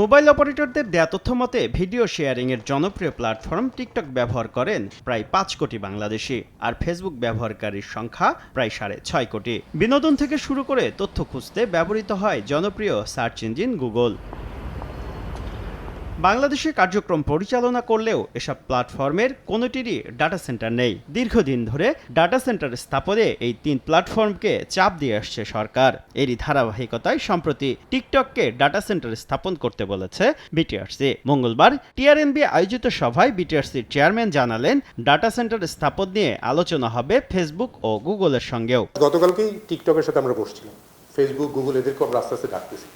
Mobile অপারেটরদের দেয়া তথ্য মতে, ভিডিও শেয়ারিংয়ের জনপ্রিয় প্ল্যাটফর্ম টিকটক ব্যবহার করেন প্রায় পাঁচ কোটি বাংলাদেশি, আর ফেসবুক ব্যবহারকারীর সংখ্যা প্রায় সাড়ে ছয় কোটি। বিনোদন থেকে শুরু করে তথ্য খুঁজতে ব্যবহৃত হয় জনপ্রিয় সার্চ ইঞ্জিন গুগল। বাংলাদেশে কার্যক্রম পরিচালনা করলেও এসব প্ল্যাটফর্মের কোনোটিরই ডাটা সেন্টার নেই। দীর্ঘদিন ধরে ডাটা সেন্টার স্থাপনে এই তিন প্ল্যাটফর্মকে চাপ দিয়ে আসছে সরকার। এরই ধারাবাহিকতায় সম্প্রতি টিকটককে ডাটা সেন্টার স্থাপন করতে বলেছে বিটিআরসি মঙ্গলবার টিআরএনবি আয়োজিত সভায় বিটিআরসির চেয়ারম্যান জানালেন ডাটা সেন্টার স্থাপন নিয়ে আলোচনা হবে ফেসবুক ও গুগলের সঙ্গেও। গতকালকেই টিকটকের সাথে আমরা বসছিলাম। ফেসবুক গুগল এদেরকে আমরা আস্তে আস্তে ডাকতেছি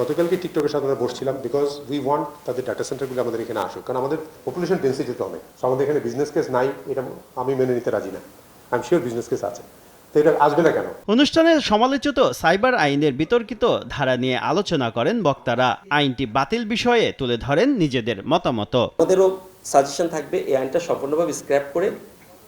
গতকালকে টিকটকের সাথে আমরা বসছিলাম বিকজ উই ওয়ান্ট তাদের ডাটা সেন্টারগুলো আমাদের এখানে আসুক। কারণ আমাদের পপুলেশন ডেন্সিটি তো অনেক। So আমাদের এখানে বিজনেস কেস নাই এটা আমি মেনে নিতে রাজি না। I am sure business case আছে আসবে না কেন? অনুষ্ঠানে সমালোচিত সাইবার আইনের বিতর্কিত ধারা নিয়ে আলোচনা করেন বক্তারা। আইনটি বাতিল বিষয়ে তুলে ধরেন নিজেদের মতামত। আমাদেরও সাজেশন থাকবে এই আইনটা সম্পূর্ণভাবে স্ক্র্যাপ করে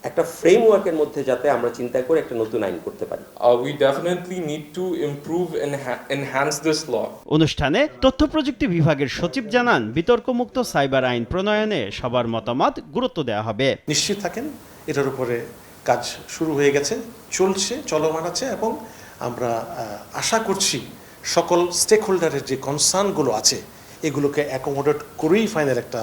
একটা ফ্রেমওয়ার্কের মধ্যে যাতে আমরা চিন্তা করে একটা নতুন আইন করতে পারি we definitely need to improve and enha- enhance this law. অনুষ্ঠানে তথ্য প্রযুক্তি বিভাগের সচিব জানান বিতর্কমুক্ত সাইবার আইন প্রণয়নে সবার মতামত গুরুত্ব দেওয়া হবে নিশ্চিত থাকেন এটার উপরে কাজ শুরু হয়ে গেছে চলছে চলমান আছে এবং আমরা আশা করছি সকল স্টেক হোল্ডারের যে কনসার্নগুলো আছে এগুলোকে অ্যাকোমোডেট করেই ফাইনাল একটা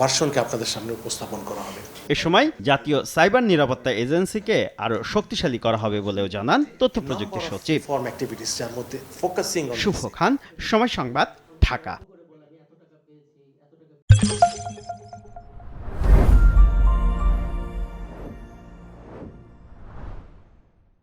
ভার্সনকে আপনাদের সামনে উপস্থাপন করা হবে। এ সময় জাতীয় সাইবার নিরাপত্তা এজেন্সিকে আরও শক্তিশালী করা হবে বলেও জানান তথ্য প্রযুক্তি সচিব। ফর্ম অ্যাক্টিভিটিস যার মধ্যে ফোকাসিং শুভ খান সময় সংবাদ ঢাকা।